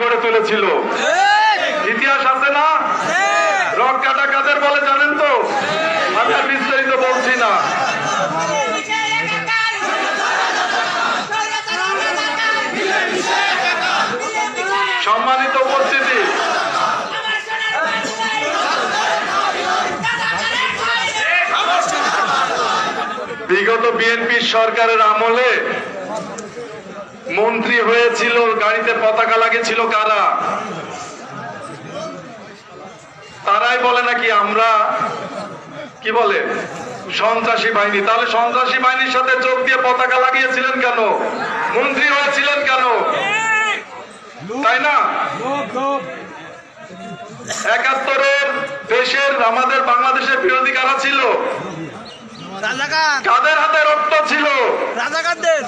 গড়ে তুলেছিল। ইতিহাস আছে না? রক কাটা কাদের বলে জানেন তো? আমি আর বিস্তারিত বলছি না। সম্মানিত উপস্থিতি। বিগত বিএনপি সরকারের আমলে মন্ত্রী হয়েছিল গাড়িতে পতাকা লাগিয়েছিল কারা? তারাই বলে নাকি আমরা? কি বলে? সন্ত্রাসী বাহিনী। তাহলে সন্ত্রাসী বাহিনীর সাথে যোগ দিয়ে পতাকা লাগিয়েছিলেন কেন? মন্ত্রী হয়েছিলেন কেন? তাই না? একাত্তরের দেশের আমাদের বাংলাদেশের বিরোধী কারা ছিল? কাদের হাতে রক্ত ছিল? রাজাকারদের।